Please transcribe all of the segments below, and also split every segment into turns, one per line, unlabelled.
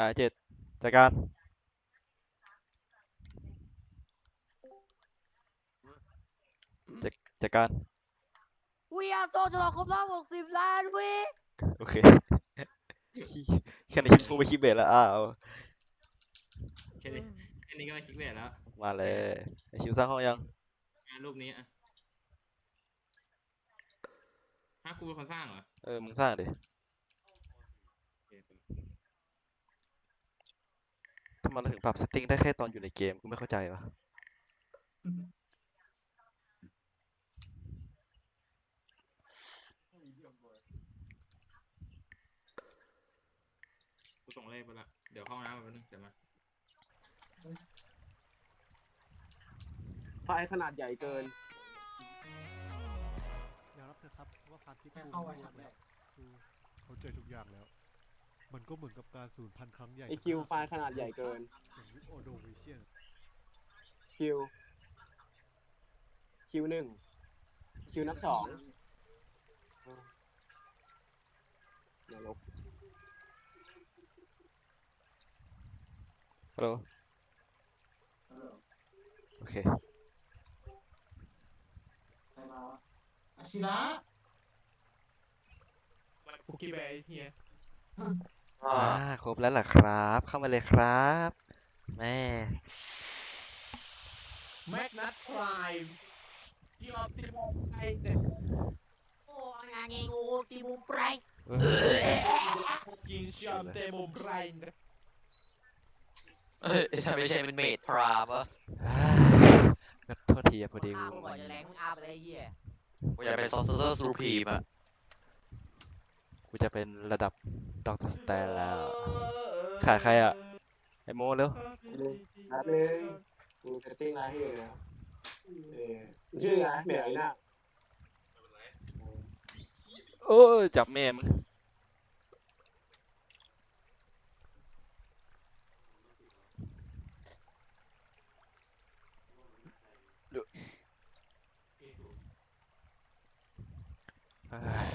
อ่าเจ็ดจัดการจัดจัดการ
วีอาโตฉลองครบรอบ60ล้านวิ
โอเคแค่นี้คิดกูไปคิดเบสแล้วอ้าว
แค่นี้แค่นี้ก็ไม่คิดเวทแล้ว
มาเลยไอคิวสร้างห้องยัง
งานรูปนี้อะถ้ากูเป็นคนสร้างเหรอ
เออ มึงสร้างดิ
โอเค
ทำไมเราถึงปรับเซตติ้งได้แค่ตอนอยู่ในเกมกูไม่เข้าใจวะ
กูส่งเลขไปละ เดี๋ยวเข้าห้องน้ำมาแป๊บนึงเดี๋ยวมา
ไฟล์ขนาดใหญ่เกิน
ยอมรับเถอะครับว่าความคิด
ไม่
กู
เข้าไป
พูด
ทำแร
แล้ว
ก
คือเข้าใจทุกอย่างแล้ว มันก็เหมือนกับการสูญพันธุ์ครั้งใหญ่
ไอคิวไฟล์ขนาดใหญ่เกิน
อย่างยุคโอโดวิเชียน
คิวคิวหนึ่งคิวนับสองนรก
ฮัลโหลโอเค
ใครมาวะอาชิระ
คุกกี้แบร์ไอ้เฮีย
อ่าครบแล้วล่ะครับ เข้ามาเลยครับ แม่
แมกนัทไพรม์ที่ออปติมอลไอเด็ด
โอ้งานงี้งูตีมุมไพร
เออ
กินชอมเตมุมไพรม์
เอ้ยทำไมใช่เป็นเมดพรามวะ
อ่าแบบโทษทีอะพอดี
ข้า
กู
มึงก่อนจะแรงมึงอาไปเลยไอ้เหี้ย
กูอยากเป็นซอสเตอร์สูพีมอะ
กูจะเป็นระดับด็อกเตอร์สแตนแล้ว ขาดใครอะไอโมเร็ว
นับเลยกูเซตติ้งอะไรให้อยู่นะเออมันชื่ออะไรเหมียวไอ้หน้า
โอ้ยจับแม่มึงเอ้ยพรุ่ง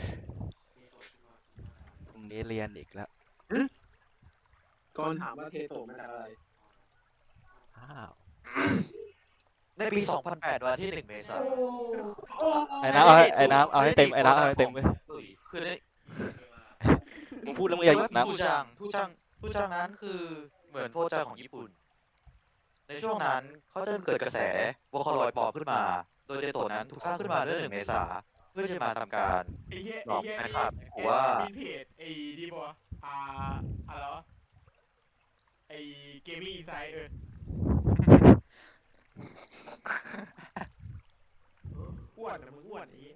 นี้เรียนอีกแล้ว
ก่อนถามว่าเทโตมาจากอะไร
อ้าว
ในปี 2008 วันที่ 1 เมษายน
ไอ้น้ำเอาให้ไอ้น้ำเอาให้เต็มไอ้น้ำเอาให้เต็มเว้ย
เฮ้ยคือใน
มึงพูดแล้วมึงอย่าหยุดนะ
ทูจังทูจังทูจังนั้นคือเหมือนโพจังของญี่ปุ่น ในช่วงนั้นเขาจะเกิดกระแสวอคลอยปลอมขึ้นมา โดยเจโตะนั้นถูกสร้างขึ้นมาเมื่อหนึ่งเมษาเพื่อจะมาทำการ
ไอ้เฮีย
หลอก
ไอ้เฮีย
แฟนคลับ
ไอ้
กูว่า
มีเพจไอ้ดีบออ่าอะไรวะไอ้เกมมิ่งอินไซด์เอออ้วนนะมึงอ้วนไอ้เหี้ย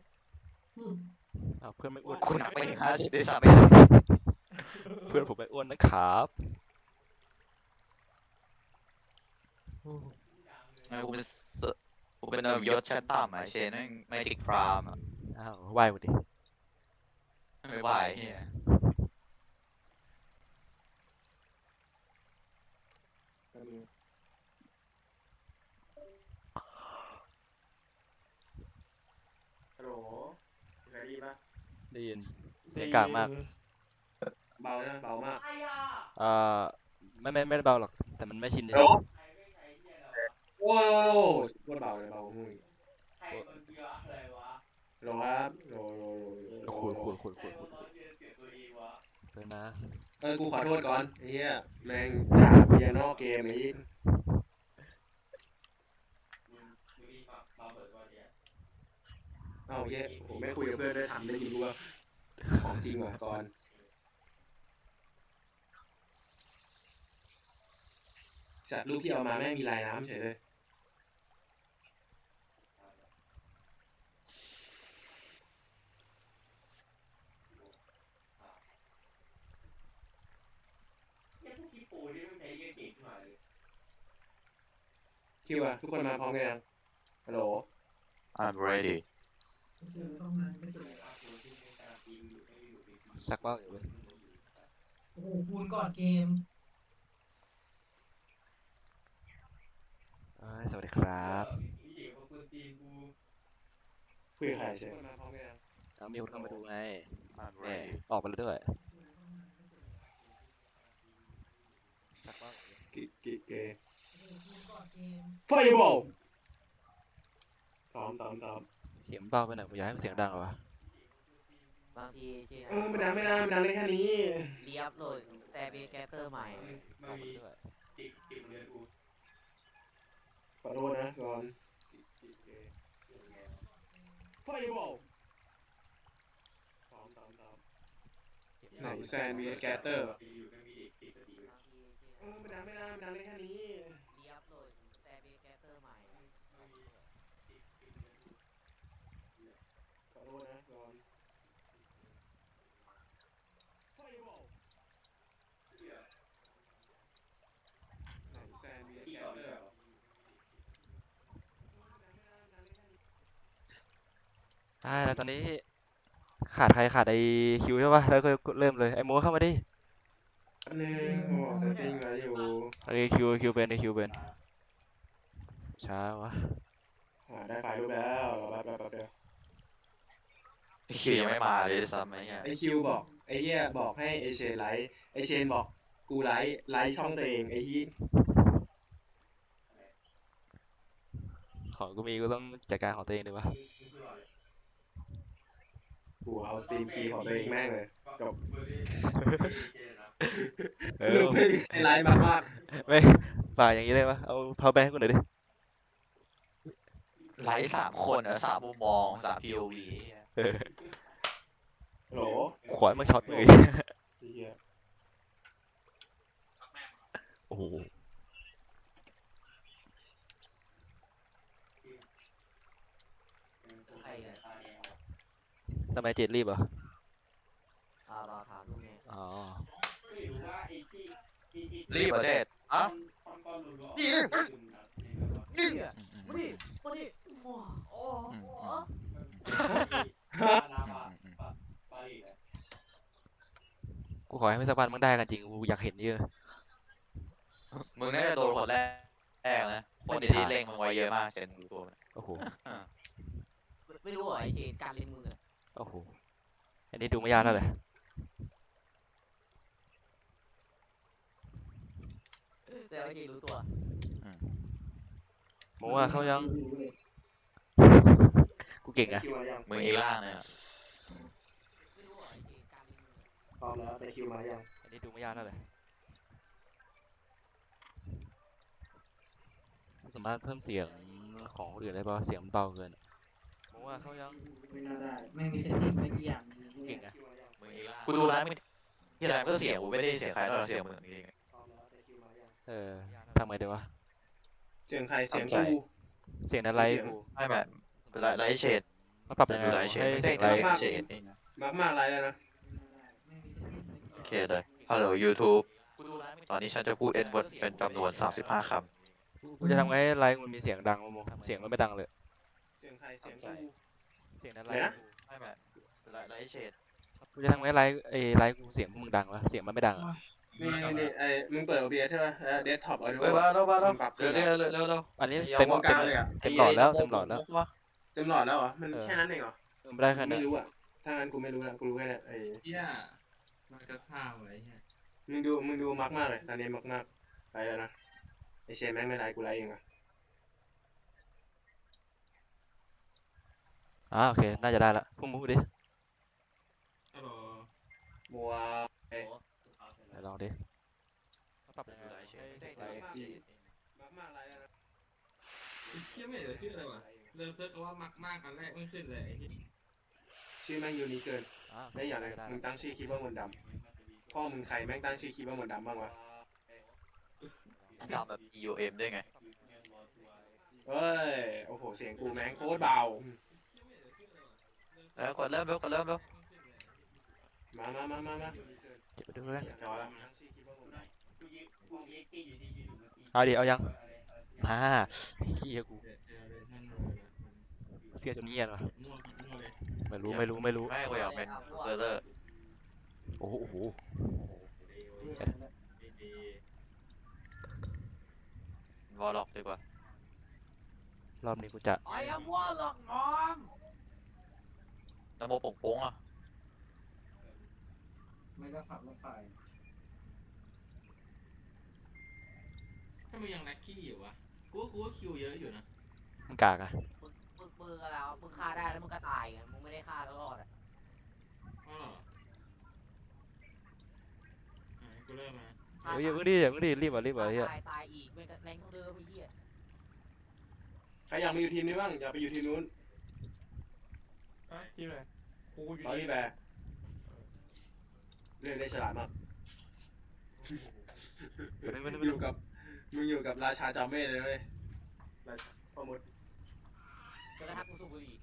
อ้าวเพื่อนไม่อ้วน
คุณหนักไปถึง50ด้วยซ้ำ
เพื่อนผมไม่อ้วนนะครับ
ไม่กูเป็นเซอร์กูเป็นยศชั้นต่ำอะเชนแม่งไม่ติกพรามอะ
อ้าวไหวหมดดิ
ไม่ไหวเฮีย
ฮัลโหลเคยได้ยินปะ
ได้ยิน เสียงกลางมาก
เบานะเบามาก
เอ่อไม่ไม่ไม่ได้เบาหรอก แต่มันไม่ชินเลย
โอ้โหโคตรเบาเลยเบาหุ้ย โหลครับโหลโหลโหลโหล
โอ้โหขุดขุดขุดขุดขุดเพิ่งนะ
เออกูขอโทษก่อนไอ้เหี้ยแม่งด่าเมียนอกเกมไอ้เหี้ยเอ้าเหี้ยโอ้ไม่คุยกับเพื่อนด้วยทำได้ยินกูว่าของจริงว่ะก่อนสัตว์รูปที่เอามาแม่งมีลายน้ำเฉยเลย คิวอะทุกคนมาพร้อมกันยังฮัลโหล
อ่า ready
คือต้องงานไม่สุด
สักเบ้าอยู่เว้ย
โอ้โหปูนก่อนเกม
เอ้ยสวัสดีครับ
คุยกับใครใช่ไหมมาพร้อมกันยัง
เอามีคนเข้ามาดูไง
อ่า
แหม
ready
ออกไปแล้วด้วย
กิกิเก
โอ้โหปูนก่อนเก ม
ไฟบอลซ้อมซ้อมซ้อม
เสียงเบาไปหน่อยกูอยากให้มันเสียงดังกว่าวะ
บางทีชื่อ
เออไม่นานไม่นานไม่นานเลยแค่นี้
เรียบโหลดแต่เบแกเตอร์ใหม่
เอาไปด้วย
ขอโทษนะก่อนไฟบอลซ้อมซ้อมซ้อมไหนแซนมีแกเตอร์
บางทีชื่อ
เออไม่นานไม่นานไม่นานเลยแค่นี้
เรียบโหลดแต่เบแกเตอร์ใหม่
ขอโทษนะก่อนไฟบอลไหนแซนมีแกเตอร์
ได้แล้วตอนนี้ ขาดใครขาดไอคิวใช่ปะแล้วก็เริ่มเลยไอโมเข้ามาดิ
อันนึงเขาบอกจะติ้งไว้อยู่
ไอคิวคิวเป็นไอคิวเป็นช้าวะ
อ่าได้ไฟล์รูปแล้วแป๊บแป๊บแป๊บเดียว
คิวยังไม่มาเลยซ้ำไอ้เงี้ย
ไอคิวบอกไอเหี้ยบอกให้ไอเชนไลท์ไอเชนบอกกูไลท์ไลท์ช่องตัวเองไอที่
ของกูมีกูต้องจัดการของตัวเองดีวะ
กูเอาสตรีมคีย์ของตัวเองแม่งเลยจบ
เอ
รู
อ
ปไม่มีใครไลท์มากมาก
ไม่ฝ่าอย่างนี้เลยวะเอาพาวแบงค์กูหน่อยดิ
ไลฟ์สามคนเหรอสามมุมมองสาม POV
เออ
โหล
ขวานมันช็อตเลย
ไอ้เหี้ย
โอ้โห
ใครเนี่ย
ทำไมเจดรีบเหรอ
อ่าบาถามลูกไง
อ๋อ
รีบประเทศอะนี่
นี่
อืมอืม
มาดิมาดิโอ้โอ้โอ้
กูขอให้ไม่สักวันมึงได้กันจริงกูอยากเห็นเยอะ
มึงน่าจะโดนคนแรกแรกนะคนที่เล่งมึงไว้เยอะมากเจนดูตัวมัน
โอ้โห
ไม่รู้เหรอไอเชนการเล่นมืออะ
โอ้โห อันนี้ดูไม่ยากเท่าไหร่
แต่ไอเชนรู้ตัว
โมว่าเขายัง กูเก่ง
ไอ
อะ
คิวมายัง
มึงอีกล่างเนี่ย
ไม่รู้เหรอไอเชนการเล่นมืออะ
พร้อมแล้วแต่คิวมายัง
อันนี้ดูไม่ยากเท่าไหร่สามารถเพิ่มเสียงของคนอื่นได้ป่ะเสียงมันเบาเกิน โมว่าเขายัง
ไม่น่าได้ไม่มีเซตติ้งไม่กี่อย่างหนึ่ง
เก่งอะ
มึงอีกล่างกูดูร้านมึงที่ร้านก็เสียงกูไม่ได้เสียงใครนอกจากเสียงมึงนี่
พร้อมแล้วแต่คิวมายัง
เออทำไงดีวะ
เสียงใครเสียง
ทำใจ
กู
เสียงอะไรกู
ไม่แบบไลฟ์เชด
มันปรับ
แต่
ยังไง
ดูไล
วะ
ฟ์เชด
ให้
ไม่
เสี
ได้
ยง
ไล
ไร
ฟ์เชด
มากมากไลท์แล้วนะ
ไม่มีเซตติ้งไม่กี่อ
โอย่างเคเลยฮัลโหล YouTube ตอนนี้ฉันจะพูด N word เป็นจำนวน35คำ
กูจะทำไงให้ไลฟ์มันมีเสียงดังวะโมเสียงมันไม่ดังเลย
เสียงใครเสียงกู
เสียงนั้น
ไหน
ไล
นะ
ฟ์
ไม่แบบไลฟ์เชด
กูจะทำไงให้ไลฟ์ไอ้ไลฟ์กูเสียงพวกมึงดังวะเสียงมันไม่ดังอะ
นี่นี่ไอ้มึงเปิด OBS ใช่ป่ะเดสก์ท็อปเอาดู
เฮ้ยมาแล้วมาแล้ว
ปรับ
เร็วเร็วเร็วเร็วเร็ว
อันนี้
อย่า
เต็ม
มอง
เต็ม
กลางเลยอะ
เต็มหลอดแล้วเต็มหลอดแล้ว
เต็มหลอดแล้วเหรอมัน
เออ
แค่นั้นเองเหรอ
เออไม่ได้แค่
กู
นั้น
ไม่รู้อะถ้างั้นกูไม่รู้นะกูรู้แค่นั้นไอ้
เฮียมันก็ข้าวไว้เฮีย
มึงดูมึงดูมักมากเลยตอนนี้มักมากไปแล้วนะไอเชนแม่งไม่ไลน์กูไลน์เองอะ
อ่าโอเค น่าจะได้ละพวกมึงพูดดิ
ฮัลโหล
มัว
ไหนลองดิปรับยังไง
ไลฟ์เชด
ให้
ไม่
เสียง
ได้
ไลฟ์
ไลฟ์เชด
มักมากไลน์แล้วนะ
เฮียไม่เห็นชื่ออะไรวะเริ่มเซิร์ชคำว่ามากมากกันแรกไม่ขึ้นเลยไอ้เหี้ย
ชื่อแม่งยูนิคเกิน
อ่าโอเค
ได้อย่างไร
ได้
มึงตั้งชื่อคลิปว่ามนต์ดำพ่อมึงใครแม่งตั้งชื่อคลิปว่ามนต์ดำบ้างวะ
ทำแบบ EOM ด้วยไง
เฮ้ย โอ้โห เสียงกูแม่งโคตรเบา
แล้วกดเริ่มเร็วกดเริ่มเร็ว
มามามามามา
เก็บไปดูเลย
จอแล้วตั้งชื่อคลิปว่ามนต์ดำ
เอาดิเอายังมาเฮียกู
เจอเจอเลยช่างเลย
เสียจนเงียบวะ
มั่วมั่วเลย
ไม่รู้ไม่รู้ไม่รู้
ไม่กูอยากเป็นเซอร์เลอร์
โอ้โหโอ้โห
ดี
วอลล็อกดีกว่าร
อบนี้กูจะ
ไอ้ยว่าหลอ กน้อง
นโมป่งโป้งอะ
ไม่ก็ขับรถไฟ
ถ้ามึงยังลัคกี้อยู่วะ กูว่ากูว่าคิวเยอะอยู่นะ
มึงกากอะ
มึงมึงมึงอะไรวะมึงฆ่าได้แล้วมึงก็ตายไงมึงไม่ได้ฆ่าแล้วรอดอะ
อ๋อเหรออะกูเริ่มมา
ฆ่า
เฮ้ยอย่าเพิ่ง
ตาย
ดิอย่าเพิ่งดิรีบอะรีบอะเฮีย
ตายตายอีกไม่ก็แรงเท่าเดิมไอ้เหี้ย
ใครอยากมาอยู่ทีมนี้บ้าง อยากไปอยู่ทีมนู้น
เอ้ย ทีมอะไรกูอยู่
ตอน
ที่
นี้แบร์เรื่องได้ฉลาดมาก
ไม่ไม่
มึง
ไม่
อยู่กับมึงอยู่กับราชาจอมเมธเลยเว้ยราชาพ่อมด
จนกระทั่งกูสูบบุหรี่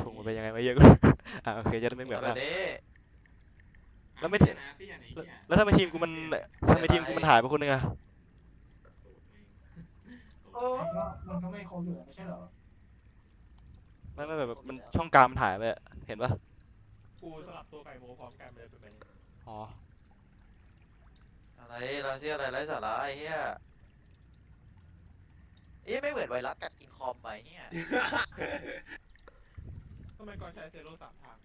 ถุงมันเป็นยังไงไม่เยอะกูอะโอเคจะได้ไม่เหมือน
แบ
กัน
บนี้
แล้วไม่
เสียนะเสียนะไอ้เหี้ย
แล้วถ้าไม่ทีมกูมันถ้าไม่ทีมกูมันหายไปคนหนึงอะ
โอ้
มันก็มันก็ไม่ครบอยู่แล้วไม่ใช่เหรอ
ไม่ไม่แบบมันช่องกลางมันหายไปอะเห็นปะ
กูสลับตัวไก่โมพร้อมกันเลยเป็นแบบนี้
อ๋อ
อะไรเราเชื่ออะไรไร้สาระไอ้เหี้ยเอ๊ะไม่เหมือนไวรัสกัดกินคอมไปเนี่ย
ทำไมก่อนใช้เซโร่สามทาง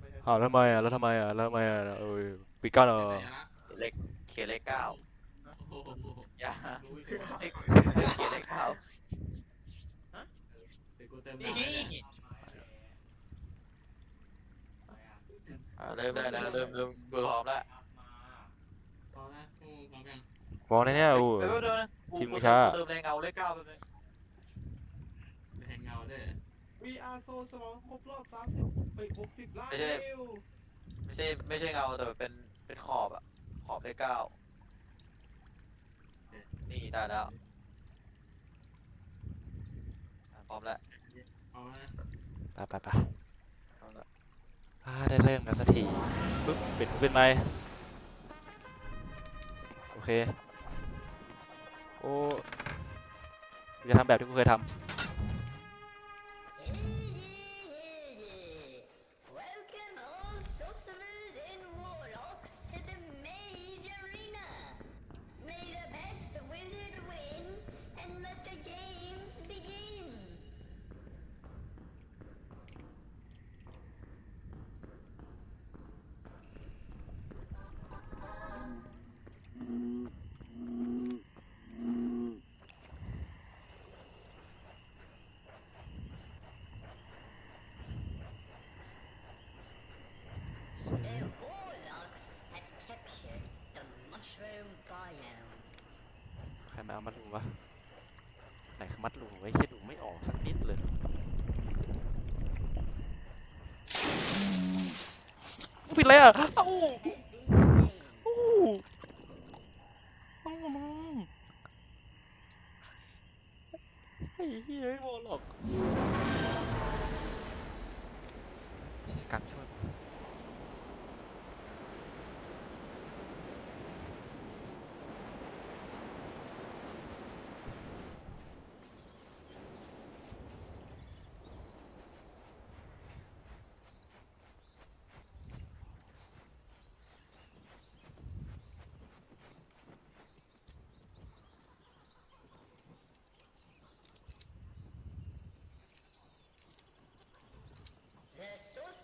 ไม่ใช่
อ้าวแล้วทำไมอะแล้วทำไมอะแล้วทำไมอะเอ้ยปิดก้อนเหรอ
เสียนะ
เล็กเคเล็กเก้า
โอ้โห
อย่า
รู้อีกแล้ว
เล็กเคเล็กเก้า
เดี๋ยว กูเติม
นี่
น้ำให้
อ่าเริ่มได้แล้วเริ่มเริ่มเบอร์พร้อมแล้ว
พอแล้วพวกมึงพร้อมยัง
บอกในเนี้ยโอ้
เดี๋ยวเดี๋ยวนะกู
ทีม
กู
ช้า
เติมแรงเงาเลขเก้าไปบนึง
ไปแทงเงาด้วย
วีอาร์โซสลองครบรอบสามสิบไปหกสิบล้านวิว
ไม่ใช่ไม่ใช่เงาแต่เป็นเป็นขอบอะขอบเลขเก้านี่ได้แล้วอะพร้อมแล้ว
พร้อมแล้วนะ
ไปไปไป
พร้อมแล้ว
อ่าได้เริ่มกันสักทีปึ๊บปิดเป็นไหมโอเค โอ้กูจะทำแบบที่กูเคยท
Welcome
วะไหนคือมัดรูไว้คิดดูไม่ออกสักนิดเลยปิดเลยอะเอ้า
Has been slain.
โอ้โอ้มึงไอ้เหี้ยไอ้วอลล็อกกันช่วย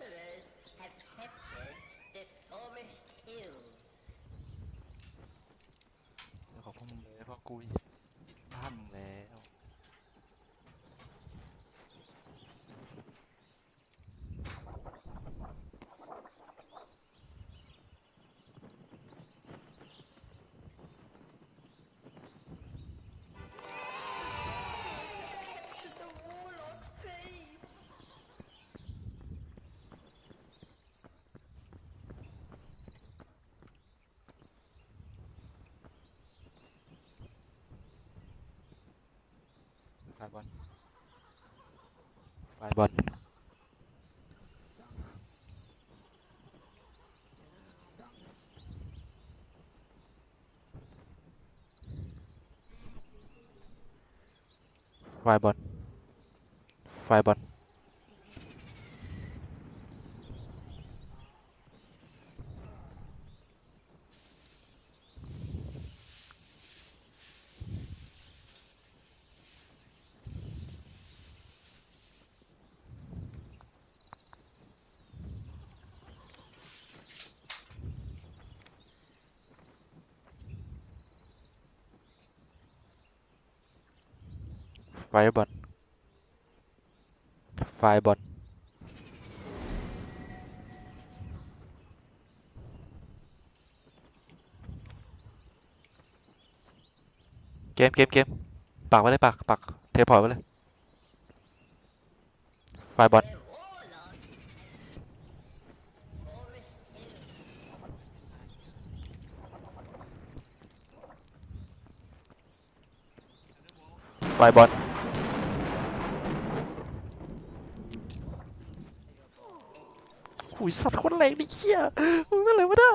sorcerers have captured the Forest Hills.
เดี๋ยวขอพวกมึงเลยเพราะกูพลาดมึงแล้ ไฟบอลไฟบอลไฟบอลไฟบอล ไฟบอลไฟบอลเกมเกมเกมปักไว้เลยปักปักเทพอร์ตไว้เลย ไฟบอลไฟบอล หุยสัตว์คนแรงดิเชี่ยมึงอะไรวะเนี่ย